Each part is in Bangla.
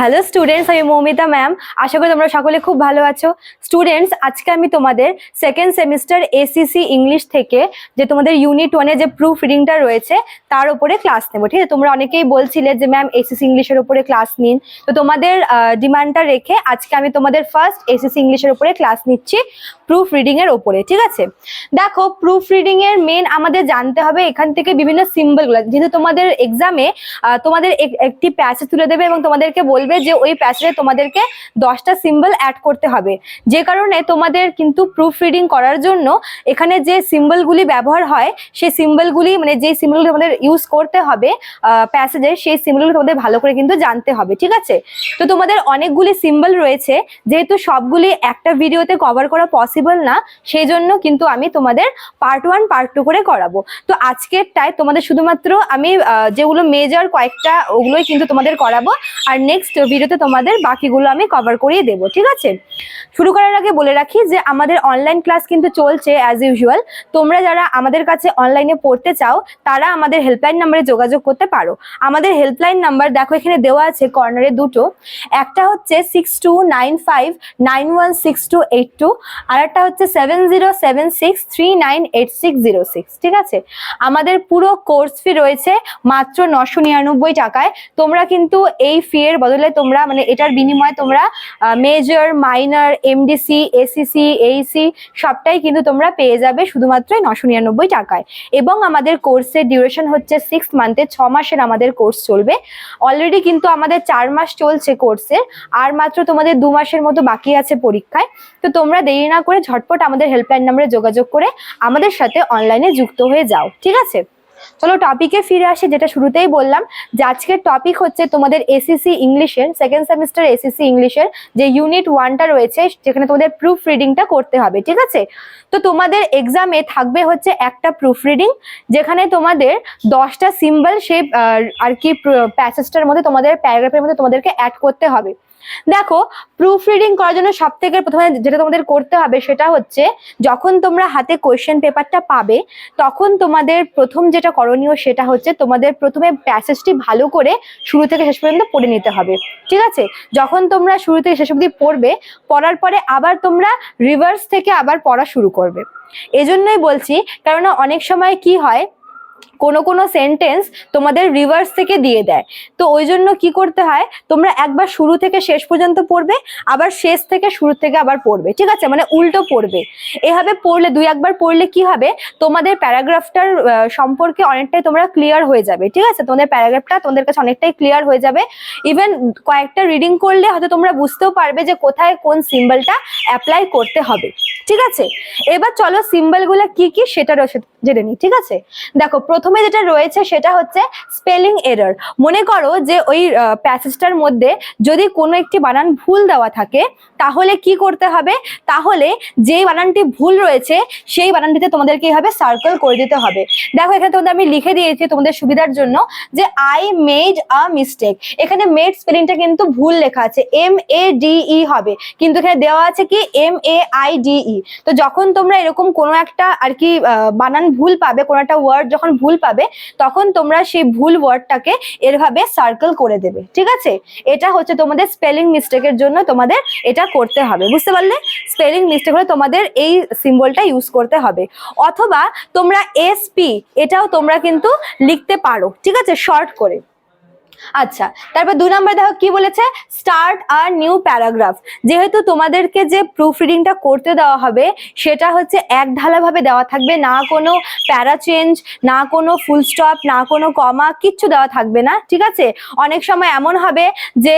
হ্যালো স্টুডেন্টস আমি মৌমিতা ম্যাম আশা করি তোমরা সকলে খুব ভালো আছো। স্টুডেন্টস আজকে আমি তোমাদের সেকেন্ড সেমিস্টার এসিসি ইংলিশ থেকে যে তোমাদের ইউনিট ওয়ানে যে প্রুফ রিডিংটা রয়েছে, তার উপরে ক্লাস নেব, ঠিক আছে? তোমরা অনেকেই বলছিলে যে ম্যাম এসিসি ইংলিশের উপরে ক্লাস নিন। তো তোমাদের ডিমান্ডটা রেখে আজকে আমি তোমাদের ফার্স্ট এসিসি ইংলিশের উপরে ক্লাস নিচ্ছি প্রুফ রিডিং এর উপরে, ঠিক আছে? দেখো প্রুফ রিডিং এর মেন আমাদের জানতে হবে এখান থেকে বিভিন্ন সিম্বলগুলো যেহেতু তোমাদের এক্সামে তোমাদের এক- একটি প্যাসেজ তুলে দেবে এবং তোমাদেরকে বলবে যে ওই প্যাসেজে তোমাদেরকে দশটা সিম্বল অ্যাড করতে হবে। যে কারণে তোমাদের কিন্তু প্রুফ রিডিং করার জন্য এখানে যে সিম্বলগুলি ব্যবহার হয়, সেই সিম্বলগুলি মানে যে সিম্বলগুলি তোমাদের ইউজ করতে হবে প্যাসেজে সেই সিম্বলগুলো তোমাদের ভালো করে কিন্তু জানতে হবে, ঠিক আছে? তো তোমাদের অনেকগুলি সিম্বল রয়েছে, যেহেতু সবগুলি একটা ভিডিওতে কভার করা পসিবল না, সেই জন্য কিন্তু আমি তোমাদের পার্ট ওয়ান পার্ট টু করে করাবো। তো আজকেরটায় তোমাদের শুধুমাত্র আমি যেগুলো মেজর কয়েকটা ওগুলোই কিন্তু তোমাদের করাবো। আর নেক্সট ভিডিওতে তোমাদের বাকিগুলো আমি কভার করিয়ে দেবো, ঠিক আছে? শুরু করার আগে বলে রাখি যে আমাদের অনলাইন ক্লাস কিন্তু চলছে অ্যাজ ইউজুয়াল তোমরা যারা আমাদের কাছে অনলাইনে পড়তে চাও, তারা আমাদের হেল্পলাইন নাম্বারে যোগাযোগ করতে পারো। আমাদের হেল্পলাইন নাম্বার দেখো এখানে দেওয়া আছে কর্নারে দুটো। একটা হচ্ছে six two nine five nine one six two eight two আর একটা হচ্ছে seven zero seven six three nine eight six zero six ঠিক আছে? আমাদের পুরো কোর্স ফি রয়েছে মাত্র নশো নিরানব্বই টাকায়। তোমরা কিন্তু এই ফি এর বদলে তোমরা মানে এটার বিনিময়ে তোমরা major minor MDC SEC AEC সবটাই কিন্তু তোমরা পেয়ে যাবে শুধুমাত্র নশো নিরানব্বই টাকায়। এবং আমাদের কোর্সের ডিউরেশন হচ্ছে সিক্স মান্থে ছ মাসের আমাদের কোর্স চলবে। অলরেডি কিন্তু আমাদের চার মাস চলছে কোর্সের আর মাত্র তোমাদের দু মাসের মতো বাকি আছে পরীক্ষায়। তো তোমরা দেরি না করে ঝটপট আমাদের হেল্পলাইন নাম্বারে যোগাযোগ করে আমাদের সাথে অনলাইনে যুক্ত হয়ে যাও, ঠিক আছে? চলো টপিকে ফিরে আসি যেটা শুরুতেই বললাম যে আজকের টপিক হচ্ছে তোমাদের এসিসি ইংলিশের সেকেন্ড সেমিস্টার এসিসি ইংলিশের যে ইউনিট ওয়ানটা রয়েছে যেখানে তোমাদের প্রুফ রিডিংটা করতে হবে ঠিক আছে? তো তোমাদের এক্সামে থাকবে হচ্ছে একটা প্রুফ রিডিং যেখানে তোমাদের দশটা সিম্বল আহ, আর কি প্যাসেজটার মধ্যে তোমাদের প্যারাগ্রাফের মধ্যে তোমাদেরকে অ্যাড করতে হবে। দেখো প্রুফ রিডিং করার জন্য সব থেকে প্রথমে যেটা তোমাদের করতে হবে সেটা হচ্ছে, যখন তোমরা হাতে কোয়েশ্চেন পেপারটা পাবে, তখন তোমাদের প্রথম যেটা করণীয় সেটা হচ্ছে তোমাদের প্রথমে প্যাসেজটি ভালো করে শুরু থেকে শেষ পর্যন্ত পড়ে নিতে হবে। ঠিক আছে? যখন তোমরা শুরু থেকে শেষ অবধি পড়বে, পড়ার পরে আবার তোমরা রিভার্স থেকে আবার পড়া শুরু করবে। এজন্যই বলছি কারণ অনেক সময় কি হয় কোনো কোনো সেন্টেন্স তোমাদের রিভার্স থেকে দিয়ে দেয়। তো ওই জন্য কি করতে হয়, তোমরা একবার শুরু থেকে শেষ পর্যন্ত পড়বে, আবার শেষ থেকে শুরু থেকে আবার পড়বে, ঠিক আছে? মানে উল্টো পড়বে। এভাবে পড়লে, দুই একবার পড়লে কি হবে, তোমাদের প্যারাগ্রাফটার সম্পর্কে অনেকটাই তোমরা ক্লিয়ার হয়ে যাবে, ঠিক আছে? তোমাদের প্যারাগ্রাফটা তোমাদের কাছে অনেকটাই ক্লিয়ার হয়ে যাবে। ইভেন কয়েকটা রিডিং করলে হয়তো তোমরা বুঝতেও পারবে যে কোথায় কোন সিম্বলটা অ্যাপ্লাই করতে হবে, ঠিক আছে? এবার চলো সিম্বলগুলো কি কি সেটারও জেনে নিই, ঠিক আছে? দেখো প্রথমে যেটা রয়েছে সেটা হচ্ছে স্পেলিং এরর। মনে করো যে ওই প্যাসেজটার মধ্যে যদি কোনো একটি বানান ভুল দেওয়া থাকে, তাহলে কি করতে হবে? তাহলে যেই বানানটি ভুল রয়েছে, সেই বানানটিতে তোমাদেরকে এইভাবে সার্কেল করে দিতে হবে। দেখো, এখানে তোমাদের আমি লিখে দিয়েছি তোমাদের সুবিধার জন্য যে আই মেড আ মিস্টেক এখানে মেড স্পেলিংটা কিন্তু ভুল লেখা আছে। এম এ ডি ই হবে। কিন্তু এখানে দেওয়া আছে কি? M A I D E তো যখন তোমরা এরকম কোনো একটা আর কি বানান ভুল পাবে, কোনো একটা ওয়ার্ড যখন ভুল পাবে, তখন তোমরা সেই ভুল ওয়ার্ডটাকে এরভাবে সার্কেল করে দেবে, ঠিক আছে? এটা হচ্ছে তোমাদের স্পেলিং মিস্টেকের জন্য তোমাদের এটা করতে হবে, বুঝতে পারলে? স্পেলিং মিস্টেক হলে তোমাদের এই সিম্বলটা ইউজ করতে হবে, অথবা তোমরা এসপি এটাও তোমরা কিন্তু লিখতে পারো, ঠিক আছে? শর্ট করে। আচ্ছা তারপর দুই নম্বর দেখো কি বলেছে? স্টার্ট আর নিউ প্যারাগ্রাফ যেহেতু তোমাদেরকে যে প্রুফ রিডিংটা করতে দেওয়া হবে, সেটা হচ্ছে এক ঢালাভাবে দেওয়া থাকবে। না কোনো প্যারা চেঞ্জ না কোনো ফুল স্টপ না কোনো কমা কিচ্ছু দেওয়া থাকবে না, ঠিক আছে? অনেক সময় এমন হবে যে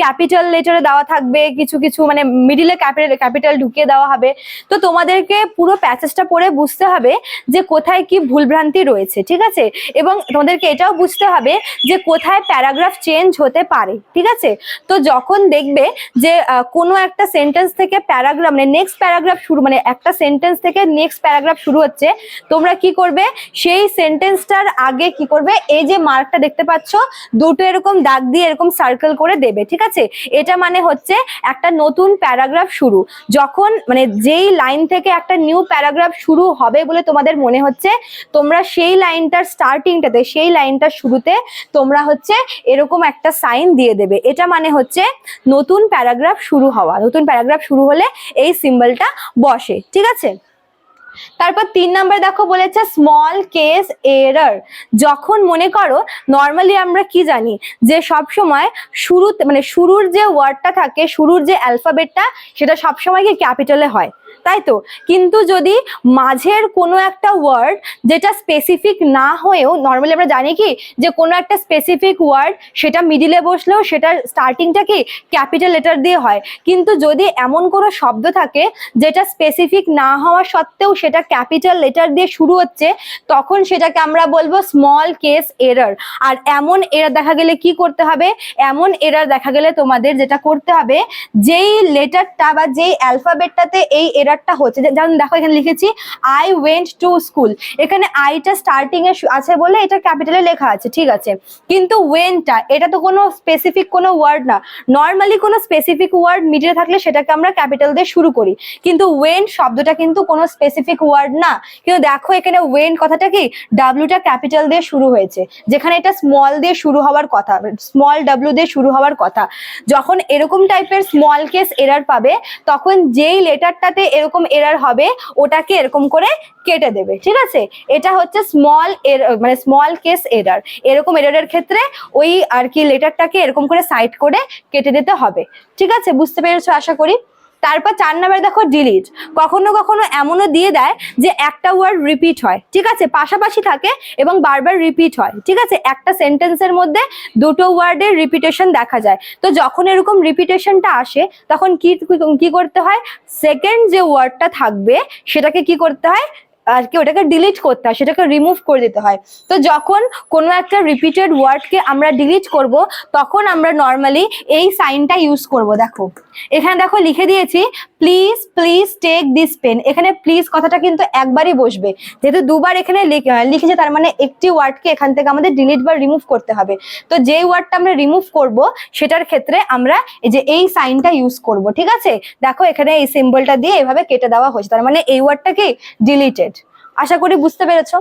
ক্যাপিটাল লেটারে দেওয়া থাকবে, কিছু কিছু মানে মিডিলে ক্যাপিটাল ক্যাপিটাল ঢুকিয়ে দেওয়া হবে। তো তোমাদেরকে পুরো প্যাসেজটা পড়ে বুঝতে হবে যে কোথায় কি ভুলভ্রান্তি রয়েছে, ঠিক আছে? এবং তোমাদেরকে এটাও বুঝতে হবে যে কোথায় প্যারাগ্রাফ চেঞ্জ হতে পারে, ঠিক আছে? তো যখন দেখবে যে কোনো একটা সেন্টেন্স থেকে প্যারাগ্রাফ মানে নেক্সট প্যারাগ্রাফ শুরু মানে একটা সেন্টেন্স থেকে নেক্সট প্যারাগ্রাফ শুরু হচ্ছে, তোমরা কি করবে? সেই সেন্টেন্সটার আগে কি করবে? এই যে মার্কটা দেখতে পাচ্ছ, দুটো এরকম দাগ দিয়ে এরকম সার্কেল করে দেবে, ঠিক আছে? এটা মানে হচ্ছে একটা নতুন প্যারাগ্রাফ শুরু। যখন মানে যেই লাইন থেকে একটা নিউ প্যারাগ্রাফ শুরু হবে বলে তোমাদের মনে হচ্ছে, তোমরা সেই লাইনটার স্টার্টিংটাতে সেই লাইনটার শুরুতে তোমরা হচ্ছে এরকম একটা সাইন দিয়ে দেবে। এটা মানে হচ্ছে নতুন প্যারাগ্রাফ শুরু হওয়া। নতুন প্যারাগ্রাফ শুরু হলে এই সিম্বলটা বসে, ঠিক আছে? তারপর তিন নাম্বার দেখো বলেছে স্মল কেস এরার যখন মনে করো নর্মালি আমরা কি জানি? যে সব সময় শুরুতে মানে শুরুর যে ওয়ার্ডটা থাকে, শুরুর যে অ্যালফাবেটটা সেটা সবসময় কি ক্যাপিটালে হয়? তাই তো? কিন্তু যদি মাঝের কোনো একটা ওয়ার্ড যেটা স্পেসিফিক না হয়েও নর্মালি আমরা জানি কি, যে কোনো একটা স্পেসিফিক ওয়ার্ড সেটা মিডিলে বসলেও সেটার স্টার্টিংটা কি ক্যাপিটাল লেটার দিয়ে হয়। কিন্তু যদি এমন কোনো শব্দ থাকে যেটা স্পেসিফিক না হওয়া সত্ত্বেও সেটা ক্যাপিটাল লেটার দিয়ে শুরু হচ্ছে, তখন সেটাকে আমরা বলব স্মল কেস এরার আর এমন এরার দেখা গেলে কি করতে হবে? এমন এরার দেখা গেলে তোমাদের যেটা করতে হবে, যেই লেটারটা বা যেই অ্যালফাবেটটাতে এই এরারটা হচ্ছে যেমন দেখো এখানে লিখেছি আই ওয়েন্ট টু স্কুল এখানে আইটা স্টার্টিং এ আছে বলে এটা ক্যাপিটালে লেখা আছে, ঠিক আছে? কিন্তু ওয়েনটা এটা তো কোনো স্পেসিফিক কোনো ওয়ার্ড না। নর্মালি কোনো স্পেসিফিক ওয়ার্ড মিডিলে থাকলে সেটাকে আমরা ক্যাপিটাল দিয়ে শুরু করি। কিন্তু ওয়েন শব্দটা কিন্তু কোনো স্পেসিফিক ওয়ার্ড না। কিন্তু দেখো এখানে ওয়েন কথাটা কি? ডাব্লুটা ক্যাপিটাল দিয়ে শুরু হয়েছে। যেখানে এটা স্মল দিয়ে শুরু হওয়ার কথা স্মল ডাব্লু দিয়ে শুরু হওয়ার কথা। যখন এরকম টাইপের স্মল কেস এরার পাবে, তখন যেই লেটারটাতে এরকম এরার হবে, ওটাকে এরকম করে কেটে দেবে, ঠিক আছে? এটা হচ্ছে স্মল এর মানে স্মল কেস এরার এরকম এরারের ক্ষেত্রে ওই আর কি লেটারটাকে এরকম করে সাইড করে কেটে দিতে হবে, ঠিক আছে? বুঝতে পেরেছ আশা করি? তারপর চার নাম্বার দেখো ডিলিট কখনো কখনো এমনও দিয়ে দেয় যে একটা ওয়ার্ড রিপিট হয়, ঠিক আছে? পাশাপাশি থাকে এবং বারবার রিপিট হয়, ঠিক আছে? একটা সেন্টেন্সের মধ্যে দুটো ওয়ার্ডের রিপিটেশন দেখা যায়। তো যখন এরকম রিপিটেশনটা আসে, তখন কি কি করতে হয়? সেকেন্ড যে ওয়ার্ডটা থাকবে, সেটাকে কি করতে হয়? আর কি ওটাকে ডিলিট করতে হয়, সেটাকে রিমুভ করে দিতে হয়। তো যখন কোনো একটা রিপিটেড ওয়ার্ডকে আমরা ডিলিট করব, তখন আমরা নর্মালি এই সাইনটা ইউজ করব, দেখো। এখানে দেখো লিখে দিয়েছি please please take this pen এখানে প্লিজ কথাটা কিন্তু একবারই বসবে। যেহেতু দুবার এখানে লিখ- লিখেছে, তার মানে একটি ওয়ার্ডকে এখান থেকে আমাদের ডিলিট বা রিমুভ করতে হবে। তো যেই ওয়ার্ডটা আমরা রিমুভ করব, সেটার ক্ষেত্রে আমরা এই যে এই সাইনটা ইউজ করব, ঠিক আছে? দেখো এখানে এই সিম্বলটা দিয়ে এভাবে কেটে দেওয়া হয়েছে। তার মানে এই ওয়ার্ডটা কি? ডিলিটেড আশা করি বুঝতে পেরেছ।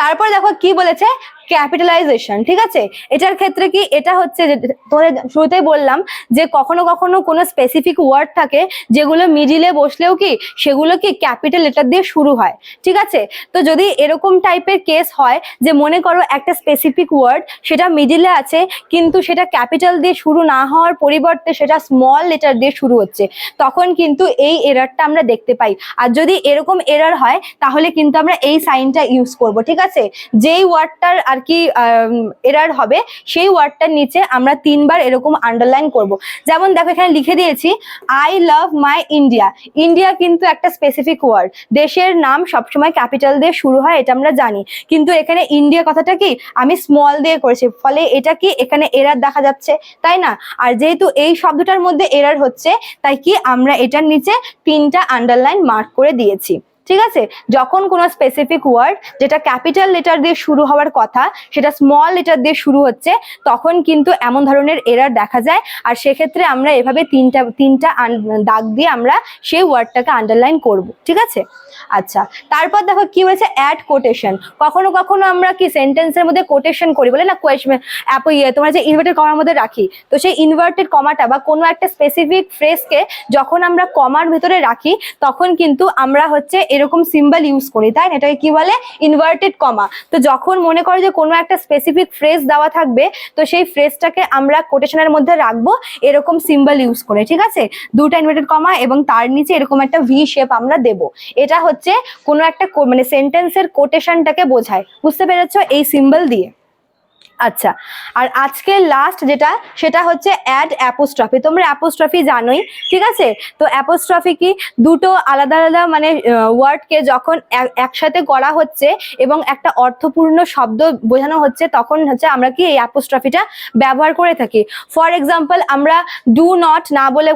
তারপর দেখো কি বলেছে? ক্যাপিটালাইজেশন ঠিক আছে? এটার ক্ষেত্রে কি? এটা হচ্ছে তোমাদের শুরুতেই বললাম যে কখনো কখনো কোনো স্পেসিফিক ওয়ার্ড থাকে যেগুলো মিডিলে বসলেও কি, সেগুলো কি ক্যাপিটাল লেটার দিয়ে শুরু হয়, ঠিক আছে? তো যদি এরকম টাইপের কেস হয় যে মনে করো একটা স্পেসিফিক ওয়ার্ড সেটা মিডিলে আছে, কিন্তু সেটা ক্যাপিটাল দিয়ে শুরু না হওয়ার পরিবর্তে সেটা স্মল লেটার দিয়ে শুরু হচ্ছে, তখন কিন্তু এই এরারটা আমরা দেখতে পাই। আর যদি এরকম এরার হয়, তাহলে কিন্তু আমরা এই সাইনটা ইউজ করব, ঠিক আছে? যেই ওয়ার্ডটার আর কি এরার হবে, সেই ওয়ার্ডটার নিচে আমরা তিনবার এরকম আন্ডারলাইন করব। যেমন দেখো এখানে লিখে দিয়েছি I love my India India কিন্তু একটা স্পেসিফিক ওয়ার্ড দেশের নাম সবসময় ক্যাপিটাল দিয়ে শুরু হয়, এটা আমরা জানি। কিন্তু এখানে ইন্ডিয়া কথাটা কি, আমি স্মল দিয়ে করেছি। ফলে এটা কি, এখানে এরার দেখা যাচ্ছে, তাই না? আর যেহেতু এই শব্দটার মধ্যে এরার হচ্ছে, তাই কি আমরা এটার নিচে তিনটা আন্ডারলাইন মার্ক করে দিয়েছি। ঠিক আছে? যখন কোনো স্পেসিফিক ওয়ার্ড যেটা ক্যাপিটাল লেটার দিয়ে শুরু হওয়ার কথা, সেটা স্মল লেটার দিয়ে শুরু হচ্ছে, তখন কিন্তু এমন ধরনের এরার দেখা যায়। আর সেক্ষেত্রে আমরা এভাবে তিনটা তিনটা দাগ দিয়ে আমরা সেই ওয়ার্ডটাকে আন্ডারলাইন করব। ঠিক আছে? আচ্ছা তারপর দেখো কি হয়েছে? অ্যাড কোটেশন কখনো কখনো আমরা কি সেন্টেন্সের মধ্যে কোটেশন করি বলে না? কোয়েশন অ্যাপ ইয়ে তোমার যে ইনভার্টেড কমার মধ্যে রাখি, তো সেই ইনভার্টেড কমাটা বা কোনো একটা স্পেসিফিক ফ্রেজকে যখন আমরা কমার ভেতরে রাখি, তখন কিন্তু আমরা হচ্ছে এরকম সিম্বল ইউজ করি, তাই না? এটাকে কি বলে? ইনভার্টেড কমা তো যখন মনে করো যে কোনো একটা স্পেসিফিক ফ্রেজ দেওয়া থাকবে, তো সেই ফ্রেজটাকে আমরা কোটেশনের মধ্যে রাখব, এরকম সিম্বল ইউজ করে, ঠিক আছে? দুটা ইনভার্টেড কমা এবং তার নিচে এরকম একটা ভি শেপ আমরা দেব। এটা হচ্ছে কোনো একটা মানে সেন্টেন্সের কোটেশনটাকে বোঝায়। বুঝতে পেরেছ? এই সিম্বল দিয়ে। আচ্ছা আর আজকে লাস্ট যেটা, সেটা হচ্ছে অ্যাড অ্যাপোস্ট্রফি তোমরা অ্যাপোস্ট্রফি জানোই, ঠিক আছে? তো অ্যাপোস্ট্রফি কি? দুটো আলাদা আলাদা মানে ওয়ার্ডকে যখন একসাথে করা হচ্ছে এবং একটা অর্থপূর্ণ শব্দ বোঝানো হচ্ছে, তখন হচ্ছে আমরা কি এই অ্যাপোস্ট্রফিটা ব্যবহার করে থাকি। ফর এক্সাম্পল আমরা ডু নট না বলে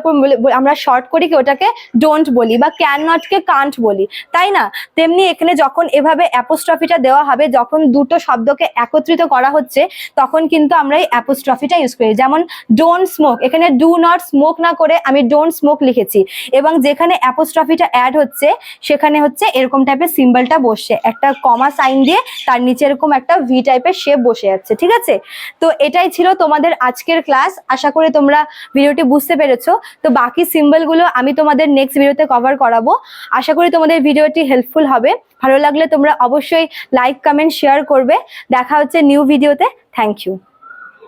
আমরা শর্ট করি কি ওটাকে ডোন্ট বলি বা ক্যান নটকে কান্ট বলি, তাই না? তেমনি এখানে যখন এভাবে অ্যাপোস্ট্রফিটা দেওয়া হবে, যখন দুটো শব্দকে একত্রিত করা হচ্ছে তখন কিন্তু আমরা এই অ্যাপোস্ট্রফিটা ইউজ করি। যেমন ডোন্ট স্মোক এখানে ডু নট স্মোক না করে আমি ডোন্ট স্মোক লিখেছি। এবং যেখানে অ্যাপোস্ট্রফিটা অ্যাড হচ্ছে, সেখানে হচ্ছে এরকম টাইপের সিম্বলটা বসছে। একটা কমা সাইন দিয়ে তার নিচে এরকম একটা ভি টাইপের শেপ বসে যাচ্ছে, ঠিক আছে? তো এটাই ছিল তোমাদের আজকের ক্লাস আশা করি তোমরা ভিডিওটি বুঝতে পেরেছ। তো বাকি সিম্বলগুলো আমি তোমাদের নেক্সট ভিডিওতে কভার করাবো। আশা করি তোমাদের ভিডিওটি হেল্পফুল হবে। ভালো লাগলে তোমরা অবশ্যই লাইক কমেন্ট শেয়ার করবে। দেখা হচ্ছে নিউ ভিডিওতে থ্যাংক ইউ